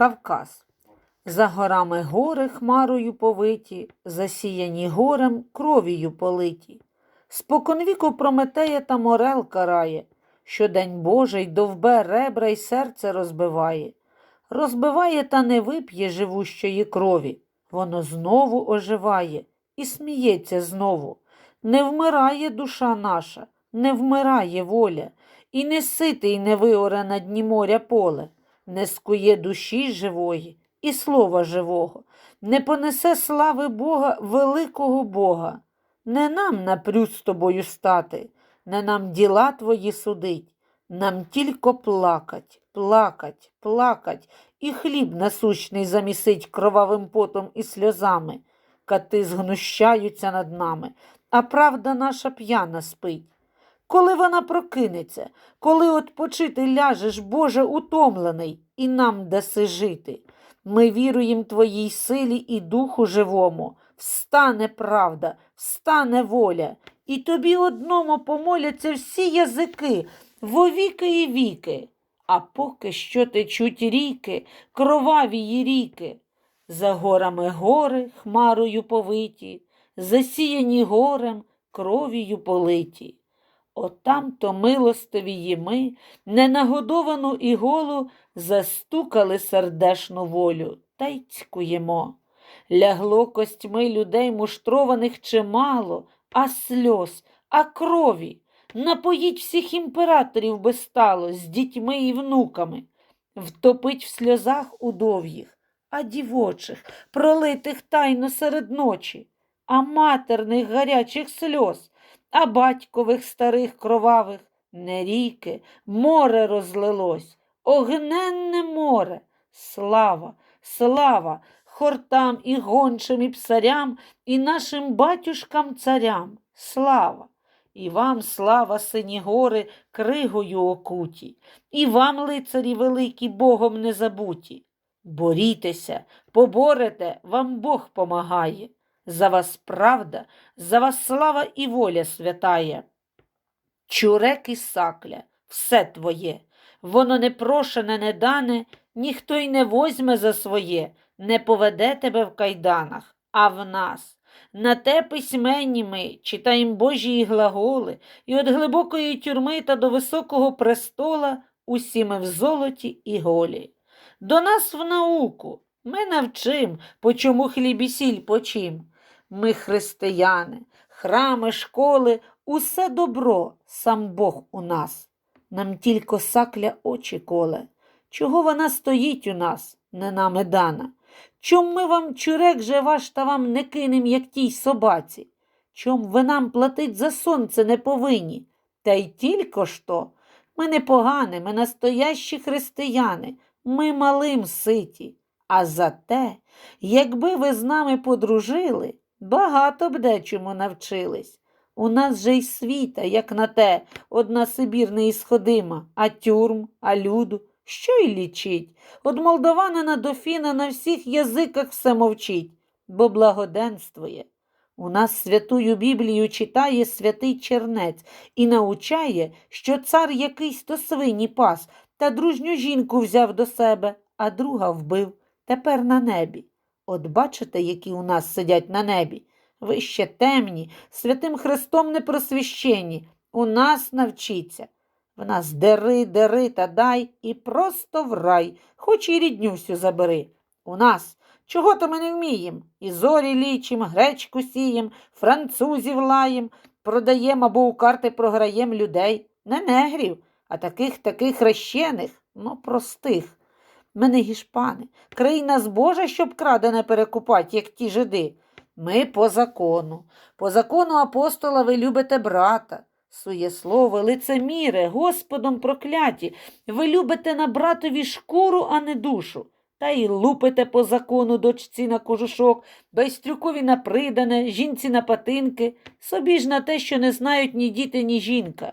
Кавказ. За горами гори хмарою повиті, засіяні горем кров'ю политі. Споконвіку Прометея та морел карає, що день Божий довбе ребра й серце розбиває. Розбиває та не вип'є живущої крові. Воно знову оживає і сміється знову. Не вмирає душа наша, не вмирає воля, і не ситий не виоре на дні моря поле, не скує душі живої і слова живого, не понесе слави Бога, великого Бога. Не нам напрють з тобою стати, не нам діла твої судить, нам тільки плакать, плакать, плакать, і хліб насущний замісить кровавим потом і сльозами. Кати згнущаються над нами, а правда наша п'яна спить. Коли вона прокинеться, коли отпочити ляжеш, Боже, утомлений, і нам даси жити. Ми віруємо Твоїй силі і духу живому. Встане правда, встане воля, і тобі одному помоляться всі язики, вовіки і віки. А поки що течуть ріки, кровавії ріки. За горами гори хмарою повиті, засіяні горем, кров'ю политі. Отам то милостивії ми, ненагодовану і голу, застукали сердешну волю та й цькуємо. Лягло костьми людей муштрованих чимало, а сльоз, а крові. Напоїть всіх імператорів би стало з дітьми і внуками, втопить в сльозах удов'їх, а дівочих, пролитих тайно серед ночі, а матерних гарячих сльоз, а батькових старих кровавих не ріки, море розлилось, огненне море, слава, слава хортам і гончим, і псарям, і нашим батюшкам царям, слава. І вам, слава, сині гори, кригою окуті, і вам, лицарі великі, Богом не забуті. Борітеся, поборете, вам Бог помагає. За вас правда, за вас слава і воля святає. Чурек і сакля, все твоє, воно не прошене, не дане, ніхто й не возьме за своє, не поведе тебе в кайданах, а в нас. На те письменні ми читаємо Божі глаголи, і від глибокої тюрми та до високого престола усі ми в золоті і голі. До нас в науку ми навчим, по чому хліб і сіль почим. Ми християни, храми, школи, усе добро, сам Бог у нас. Нам тільки сакля очі коле. Чого вона стоїть у нас, не нами дана? Чом ми вам чурек же ваш та вам не кинем, як тій собаці? Чом ви нам платить за сонце не повинні? Та й тільки ж то. Ми не погані, ми настоящі християни, ми малим ситі. А зате, якби ви з нами подружили, багато б дечому навчились. У нас же й світа, як на те, одна Сибір не ісходима, а тюрм, а люду. Що й лічить? От молдаванина до фіна на всіх язиках все мовчить, бо благоденствує. У нас святую Біблію читає святий чернець і научає, що цар якийсь то свині пас, та дружню жінку взяв до себе, а друга вбив, тепер на небі. От бачите, які у нас сидять на небі. Ви ще темні, святим Христом не просвящені. У нас навчіться. В нас дери, дери та дай і просто в рай, хоч і рідню всю забери. У нас чого то ми не вмієм? І зорі лічим, гречку сієм, французів лаєм, продаєм або у карти програєм людей, не негрів, а таких таких хрещених, ну простих. Ми не гішпани, країна збожа, щоб крадене перекупать, як ті жиди. Ми по закону. По закону апостола ви любите брата. Суєслови, лицеміре, Господом прокляті, ви любите на братові шкуру, а не душу, та й лупите по закону дочці на кожушок, байстрюкові на придане, жінці на патинки, собі ж на те, що не знають ні діти, ні жінка.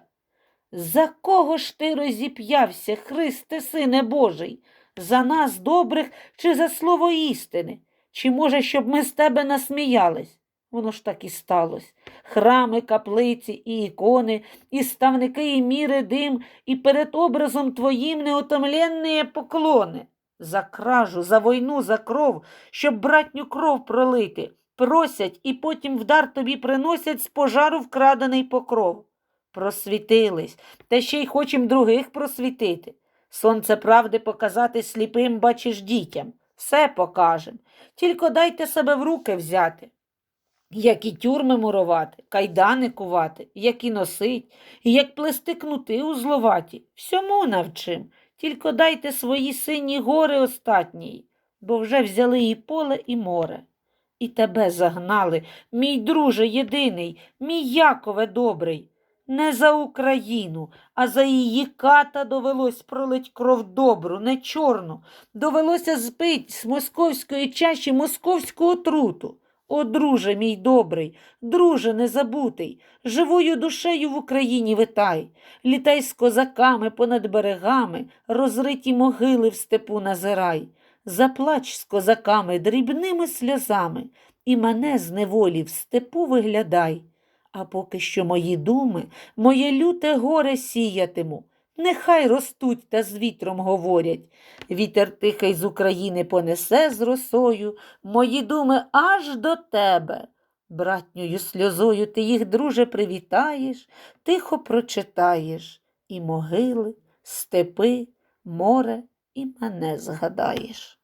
За кого ж ти розіп'явся, Христе, Сине Божий? За нас добрих чи за слово істини? Чи, може, щоб ми з тебе насміялись? Воно ж так і сталося. Храми, каплиці і ікони, і ставники, і міри дим, і перед образом твоїм неотомленні поклони. За кражу, за війну, за кров, щоб братню кров пролити. Просять і потім в дар тобі приносять з пожару вкрадений покров. Просвітились, та ще й хочем других просвітити. Сонце правди показати сліпим, бачиш дітям. Все покажем. Тільки дайте себе в руки взяти. Як і тюрми мурувати, кайдани кувати, як і носить, і як плести кнути узловаті. Всьому навчим. Тільки дайте свої сині гори остатнії, бо вже взяли і поле, і море. І тебе загнали, мій друже єдиний, мій Якове добрий. Не за Україну, а за її ката довелось пролить кров добру, не чорну. Довелося збить з московської чаші московську отруту. О, друже мій добрий, друже незабутий, живою душею в Україні витай, літай з козаками понад берегами, розриті могили в степу назирай. Заплач з козаками дрібними сльозами, і мене з неволі в степу виглядай. А поки що мої думи, моє люте горе сіятиму. Нехай ростуть та з вітром говорять. Вітер тихий з України понесе з росою, мої думи аж до тебе. Братньою сльозою ти їх, друже, привітаєш, тихо прочитаєш і могили, степи, море, і мене згадаєш.